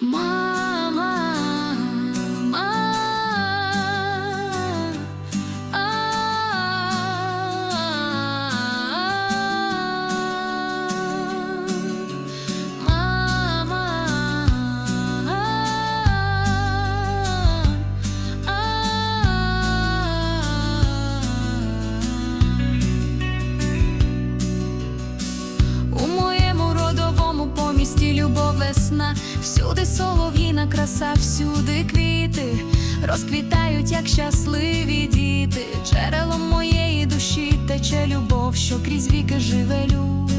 Мама, мама, весна, всюди солов'їна краса, всюди квіти розквітають, як щасливі діти. Джерелом моєї душі тече любов, що крізь віки живе люд.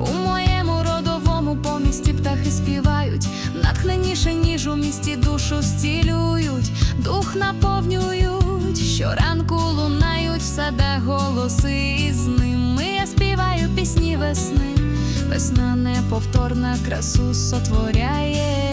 У моєму родовому помісті птахи співають, натхненіше, ніж у місті душу стілюють, дух наповнюють, щоранку лунають в садах голоси, і з ними я співаю пісні весни. Весна неповторна красу сотворяє.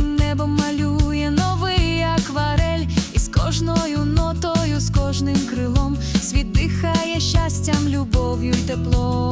День небо малює новий акварель, і з кожною нотою, з кожним крилом світ дихає щастям, любов'ю й теплом.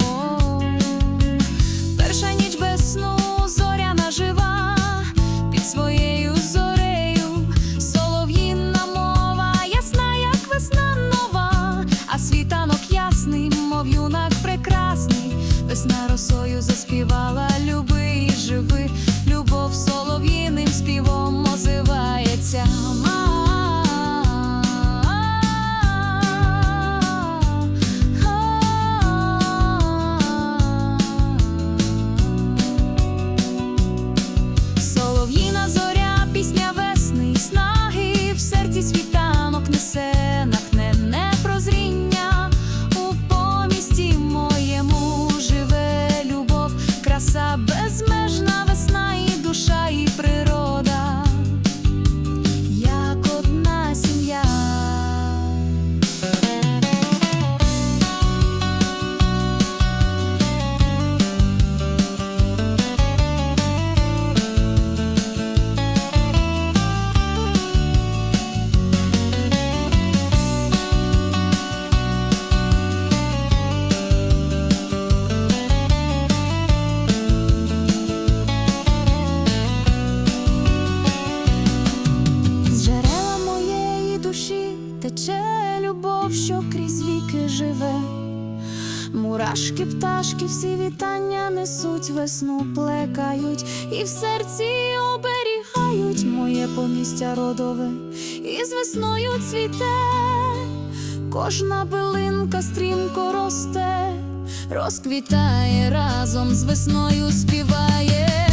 Крізь віки живе. Мурашки, пташки, всі вітання несуть, весну плекають і в серці оберігають моє помістя родове, і з весною цвіте, кожна билинка стрімко росте, розквітає разом з весною співає,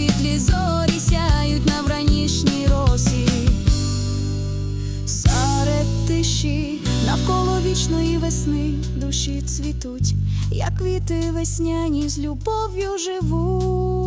світлі зорі сяють на вранішній росі. Серед тиші навколо вічної весни душі цвітуть, як квіти весняні з любов'ю живуть.